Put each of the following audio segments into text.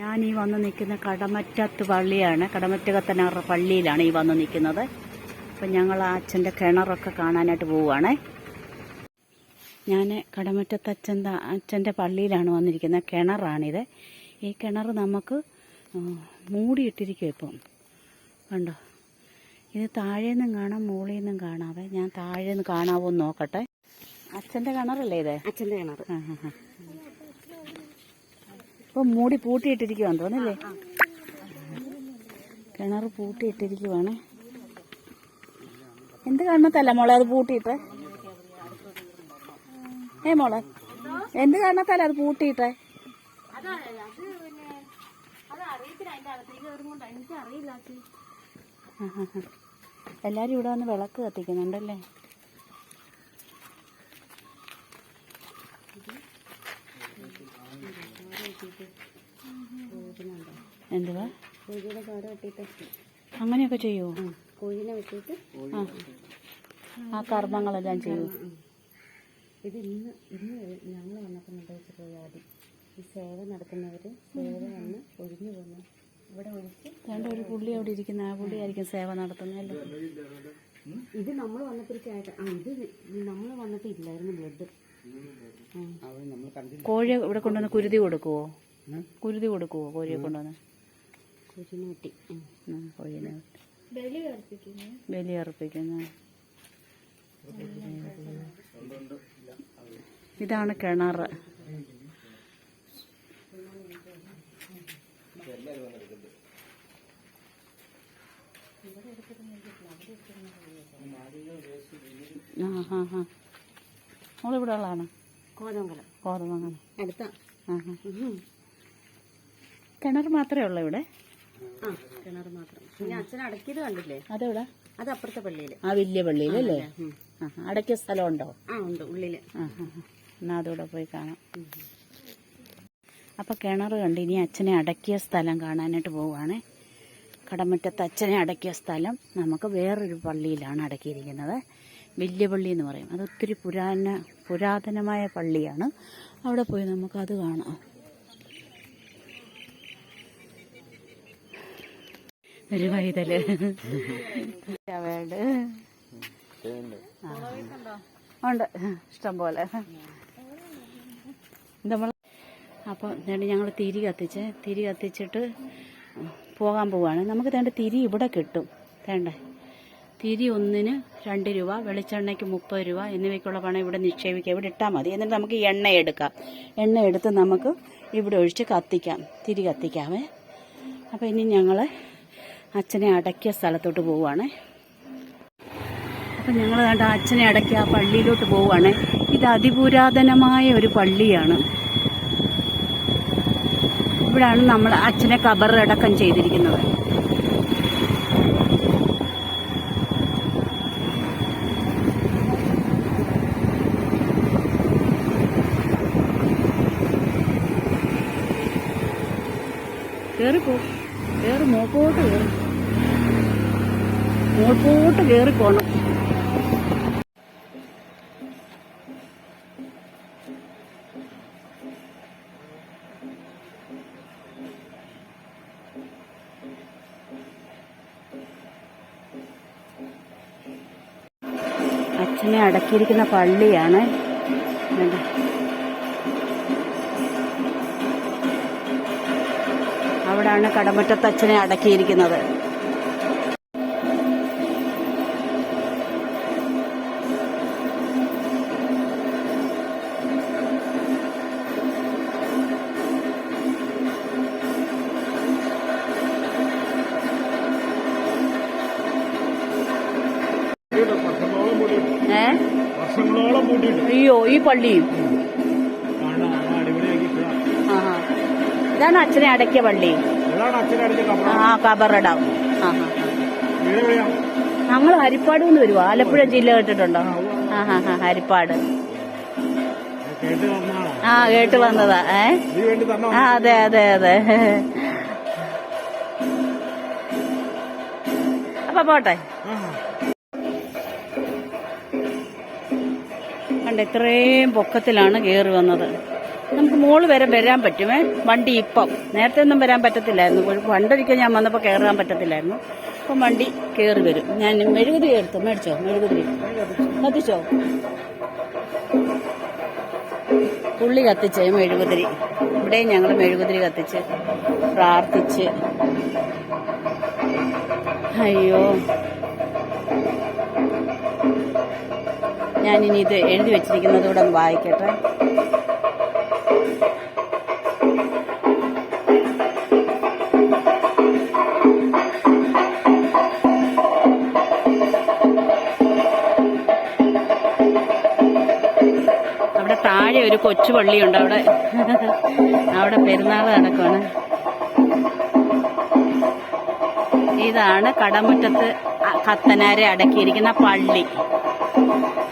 ഞാൻ ഈ വന്ന് നിൽക്കുന്ന കടമറ്റത്ത് പള്ളിയാണ്. കടമറ്റ കടമറ്റകത്തനാറ് പള്ളിയിലാണ് ഈ വന്ന് നിൽക്കുന്നത്. അപ്പം ഞങ്ങൾ ആ അച്ഛന്റെ കിണറൊക്കെ കാണാനായിട്ട് പോവുകയാണേ ഞാൻ കടമറ്റത്ത് അച്ഛന്റെ അച്ഛന്റെ പള്ളിയിലാണ് വന്നിരിക്കുന്നത്. കിണറാണിത്. ഈ കിണർ നമുക്ക് മൂടിയിട്ടിരിക്കും ഇപ്പം. കണ്ടോ? ഇത് താഴെ നിന്നും കാണാം മുകളിൽ നിന്നും കാണാവേ. ഞാൻ താഴെ നിന്ന് കാണാവോ നോക്കട്ടെ. അച്ഛന്റെ കിണറല്ലേ ഇത്? അച്ഛന്റെ കിണർ. ആ, ആ, ആ. ഇപ്പൊ മൂടി പൂട്ടിയിട്ടിരിക്കുവാന്ന് തോന്നില്ലേ കിണർ പൂട്ടിയിട്ടിരിക്കുവാണ്. എന്ത് കാരണത്തല്ല മോളെ അത് പൂട്ടിയിട്ട്? ഏ മോളെ എന്ത് കാരണത്തല്ല അത് പൂട്ടിയിട്ട്. എല്ലാരും ഇവിടെ വന്ന് വിളക്ക് കത്തിക്കുന്നുണ്ടല്ലേ? എന്തുവാ? കോഴിയുടെ പാട വെട്ടിയിട്ട് അങ്ങനെയൊക്കെ ചെയ്യുമോ കോഴിനെ വെട്ടിയിട്ട് ആ. ആ കർമ്മങ്ങളെല്ലാം ചെയ്യൂ? ഇത് ഇന്ന് ഇന്ന് ഞങ്ങൾ വന്നപ്പോൾ നിർദ്ദേശിച്ച് പോയി ആദ്യം ഈ സേവ നടത്തുന്നവർ സേവ വന്ന് ഒഴിഞ്ഞു പോന്നു ഇവിടെ ഒഴിച്ച് വേണ്ട ഒരു പുള്ളി അവിടെ ഇരിക്കുന്ന ആ പുള്ളിയായിരിക്കും സേവ നടത്തുന്നതല്ലേ ഇത് നമ്മൾ വന്നപ്പോൾ ഒരു ചേട്ടൻ ആ ഇത് നമ്മൾ വന്നപ്പോൾ ഇല്ലായിരുന്നു ബ്ലഡ്. കോഴിയെ ഇവിടെ കൊണ്ടുവന്ന് കുരുതി കൊടുക്കുവോ? കുരുതി കൊടുക്കുവോ കോഴിയെ കൊണ്ടുവന്ന്? കുഴിനെ വെട്ടി ഉം. ഉം, കോഴീനെ ബലി അർപ്പിക്കുന്നു. ഇതാണ് കിണർ. നമ്മളിവിടെ ഉള്ളതാണ്? കോതമംഗലം. കോതമംഗലം. അടുത്ത. കിണർ മാത്രമേ ഉള്ളൂ ഇവിടെ? ആ കിണർ മാത്രം. പിന്നെ അച്ഛൻ അടക്കിയത് കണ്ടില്ലേ? അതെവിടെ? അത് അപ്പുറത്തെ പള്ളിയിൽ ആ വലിയ പള്ളിയിലല്ലേ ആ അടക്കിയ സ്ഥലം ഉണ്ടോ ആ ഉണ്ട് ഉള്ളിൽ. ആ. എന്നാ അതോടെ പോയി കാണാം. അപ്പോൾ കിണർ കണ്ട് ഇനി അച്ഛനെ അടക്കിയ സ്ഥലം കാണാനായിട്ട് പോവുകയാണ്. കടമറ്റത്ത് അച്ഛനെ അടക്കിയ സ്ഥലം നമുക്ക് വേറൊരു പള്ളിയിലാണ് അടക്കിയിരിക്കുന്നത്. വലിയ പള്ളി എന്ന് പറയും. അത് ഒത്തിരി പുരാന പുരാതനമായ പള്ളിയാണ്. അവിടെ പോയി നമുക്കത് കാണാം. ഒരു വൈതൽ ഉണ്ട്. ഇഷ്ടം പോലെ. നമ്മൾ അപ്പോൾ വേണ്ടി ഞങ്ങൾ തിരി കത്തിച്ച്. തിരി കത്തിച്ചിട്ട് പോകാൻ പോവാണ്. നമുക്ക് തേണ്ട തിരി ഇവിടെ കിട്ടും. തേണ്ട തിരി ഒന്നിന് രണ്ട് രൂപ വെളിച്ചെണ്ണയ്ക്ക് മുപ്പത് രൂപ എന്നിവയ്ക്കുള്ള പണം ഇവിടെ നിക്ഷേപിക്കാം. ഇവിടെ ഇട്ടാൽ മതി. എന്നിട്ട് നമുക്ക് എണ്ണ എടുക്കാം. എണ്ണ എടുത്ത് നമുക്ക് ഇവിടെ ഒഴിച്ച് കത്തിക്കാം. തിരി കത്തിക്കാമേ. അപ്പോൾ ഇനി ഞങ്ങൾ അച്ഛനെ അടക്കിയ സ്ഥലത്തോട്ട് പോവുകയാണ് അപ്പം ഞങ്ങൾ കണ്ട അച്ഛനെ അടക്കിയ ആ പള്ളിയിലോട്ട് പോവുകയാണ് ഇത് അതിപുരാതനമായ ഒരു പള്ളിയാണ്. ഇവിടാണ് നമ്മൾ അച്ഛനെ കബറടക്കം ചെയ്തിരിക്കുന്നത്. കേറിപ്പോ. കേറി നോക്കോട്ട് കേറി. മോപ്പോട്ട് കയറി പോണം അച്ഛനെ അടക്കിയിരിക്കുന്ന പള്ളിയാണ്? അവിടാണ് കടമറ്റത്ത് അച്ഛനെ അടക്കിയിരിക്കുന്നത് അയ്യോ ഈ പള്ളിയും ഇതാണ് അച്ഛനെ അടക്കിയ പള്ളി. ആ കബറടം എവിടെയാ ഞങ്ങൾ ഹരിപ്പാട് നിന്ന് വരുവാ. ആലപ്പുഴ ജില്ല കേട്ടിട്ടുണ്ടോ? ആ ഹാ ഹാ ഹരിപ്പാട്. ആ കേട്ട് വന്നതാ. ഏ? ആ അതെ അതെ അതെ. അപ്പൊ പോട്ടെ. കണ്ട ഇത്രയും പൊക്കത്തിലാണ് കയറി വന്നത്. നമുക്ക് മോൾ വരെ വരാൻ പറ്റുമേ? വണ്ടി ഇപ്പം. നേരത്തെ ഒന്നും വരാൻ പറ്റത്തില്ലായിരുന്നു. പണ്ടൊരിക്കൽ ഞാൻ വന്നപ്പോൾ കയറാൻ പറ്റത്തില്ലായിരുന്നു. അപ്പം വണ്ടി കയറി വരും. ഞാൻ മെഴുകുതിരി എടുത്തു? മേടിച്ചോ? മെഴുകുതിരി. കത്തിച്ചോ? പുള്ളി കത്തിച്ചേ മെഴുകുതിരി. ഇവിടെയും ഞങ്ങൾ മെഴുകുതിരി കത്തിച്ച് പ്രാർത്ഥിച്ച്. അയ്യോ. ഞാനിനി ഇത് എഴുതി വെച്ചിരിക്കുന്നത് വായിക്കട്ടെ. അവിടെ താഴെ ഒരു കൊച്ചു പള്ളിയുണ്ട്. അവിടെ അവിടെ പെരുന്നാൾ നടക്കുവാണ്. ഇതാണ് കടമുറ്റത്ത് കത്തനാരെ അടക്കിയിരിക്കുന്ന പള്ളി.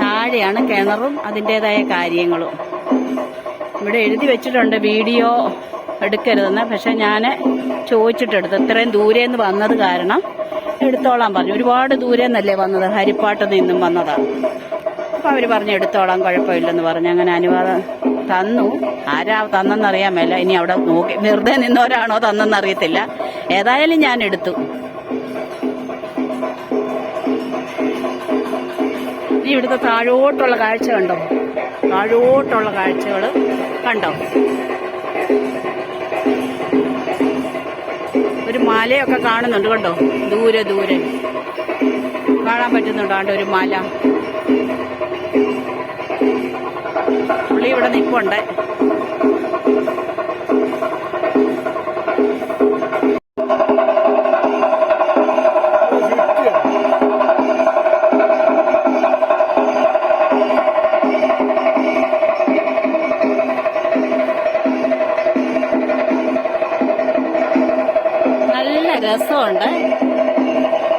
താഴെയാണ് കിണറും അതിന്റെതായ കാര്യങ്ങളും. ഇവിടെ എഴുതി വെച്ചിട്ടുണ്ട് വീഡിയോ എടുക്കരുതെന്ന്. പക്ഷെ ഞാൻ ചോദിച്ചിട്ടെടുത്ത് ഇത്രയും ദൂരെ നിന്ന് വന്നത് കാരണം. എടുത്തോളാൻ പറഞ്ഞു. ഒരുപാട് ദൂരെ നിന്നല്ലേ വന്നത്? ഹരിപ്പാട്ട് നിന്നും വന്നതാണ്. അപ്പോൾ അവർ പറഞ്ഞു എടുത്തോളാം കുഴപ്പമില്ലെന്ന് പറഞ്ഞു. അങ്ങനെ അനുവാദം തന്നു. ആരാ തന്നെന്നറിയാൻ മേല. ഇനി അവിടെ നോക്കി. വെറുതെ നിന്നവരാണോ തന്നെന്നറിയത്തില്ല. ഏതായാലും ഞാൻ എടുത്തു. ഇനി ഇവിടുത്തെ താഴോട്ടുള്ള കാഴ്ച കണ്ടോ? താഴോട്ടുള്ള കാഴ്ചകൾ കണ്ടോ? ഒരു മലയൊക്കെ കാണുന്നുണ്ട് കണ്ടോ? ദൂരെ ദൂരെ. കാണാൻ പറ്റുന്നുണ്ടോ? ആണ്ട് ഒരു മല. പുള്ളി ഇവിടെ നിപ്പുണ്ട്.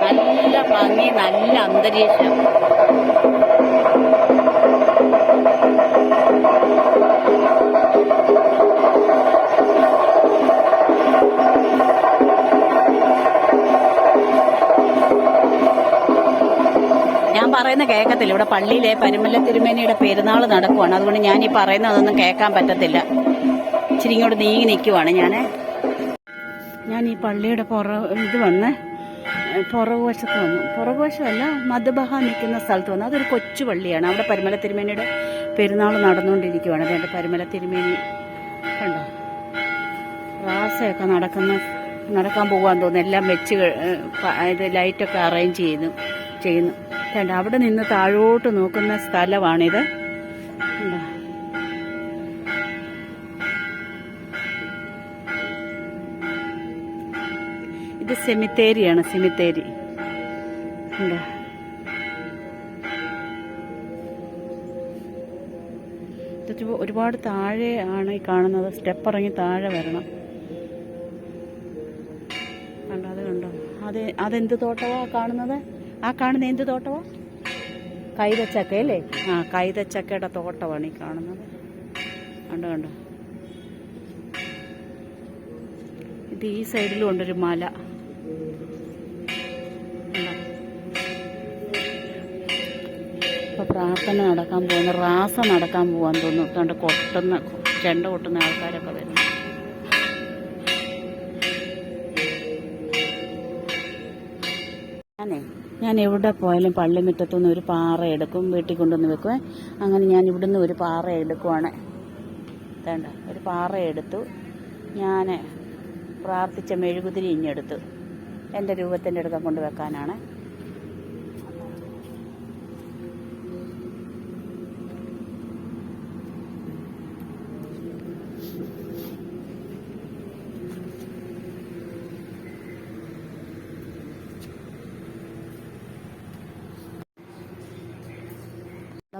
നല്ല ഭംഗി നല്ല അന്തരീക്ഷം. ഞാൻ പറയുന്ന കേൾക്കത്തില്ല ഇവിടെ പള്ളിയിലെ പരുമല്ല തിരുമേനിയുടെ പെരുന്നാൾ നടക്കുവാണ്. അതുകൊണ്ട് ഞാൻ ഈ പറയുന്നതൊന്നും കേൾക്കാൻ പറ്റത്തില്ല. ഇച്ചിരി ഇങ്ങോട്ട് നീങ്ങി നിൽക്കുവാണ് ഞാൻ ഞാൻ ഈ പള്ളിയുടെ പുറ ഇത് വന്ന് പുറകുവശത്ത് വന്നു. പുറകുവശമല്ല മധുബഹ നിൽക്കുന്ന സ്ഥലത്ത് വന്നു. അതൊരു കൊച്ചു പള്ളിയാണ്. അവിടെ പരിമല തിരുമേനിയുടെ പെരുന്നാൾ നടന്നുകൊണ്ടിരിക്കുവാണ്. അതുകൊണ്ട് പരിമല തിരുമേനി. കണ്ടോ? റാസയൊക്കെ നടക്കുന്ന. നടക്കാൻ പോകാൻ തോന്നുന്നു. എല്ലാം വെച്ച് ഇത് ലൈറ്റൊക്കെ അറേഞ്ച് ചെയ്യുന്നു. ചെയ്യുന്നു. കണ്ടോ? അവിടെ നിന്ന് താഴോട്ട് നോക്കുന്ന സ്ഥലമാണിത്. ഇത് സെമിത്തേരിയാണ് സെമിത്തേരി ഒരുപാട് താഴെ ആണ് ഈ കാണുന്നത്. സ്റ്റെപ്പ് ഇറങ്ങി താഴെ വരണം. കണ്ടോ അത് കണ്ടോ? അത് അതെന്ത് തോട്ടവാ കാണുന്നത്? ആ കാണുന്ന എന്ത് തോട്ടവാ? കൈതച്ചക്ക അല്ലേ? ആ കൈതച്ചക്കയുടെ തോട്ടമാണ് ഈ കാണുന്നത്. കണ്ടോ കണ്ടോ? ഇത് ഈ സൈഡിലും ഉണ്ടൊരു മല. ഇപ്പൊ പ്രാർത്ഥന നടക്കാൻ പോകുന്ന റാസ നടക്കാൻ പോകാൻ തോന്നുന്നു. കണ്ട് കൊട്ടുന്ന ചെണ്ട കൊട്ടുന്ന ആൾക്കാരൊക്കെ വരുന്നു. ഞാനേ ഞാൻ എവിടെ പോയാലും പള്ളിമുറ്റത്തുനിന്ന് ഒരു പാറ എടുക്കും വീട്ടിൽ കൊണ്ടുവന്ന് വെക്കുവേ. അങ്ങനെ ഞാൻ ഇവിടുന്ന് ഒരു പാറ എടുക്കുവാണ്. വേണ്ട ഒരു പാറ എടുത്തു. ഞാൻ പ്രാർത്ഥിച്ച മെഴുകുതിരി ഇഞ്ഞെടുത്തു. എന്റെ രൂപത്തിന്റെ അടുക്കം കൊണ്ട് വെക്കാനാണ്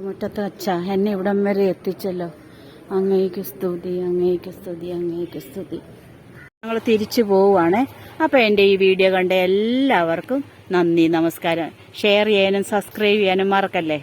മുറ്റത്ത് അച്ഛ എന്നെ ഇവിടം വരെ എത്തിച്ചല്ലോ. അങ്ങേക്ക് സ്തുതി അങ്ങേക്ക് സ്തുതി അങ്ങേക്ക് സ്തുതി. ഞങ്ങൾ തിരിച്ചു പോവുകയാണ് അപ്പോൾ എന്റെ ഈ വീഡിയോ കണ്ട എല്ലാവർക്കും നന്ദി നമസ്കാരം. ഷെയർ ചെയ്യാനും സബ്സ്ക്രൈബ് ചെയ്യാനും മറക്കല്ലേ?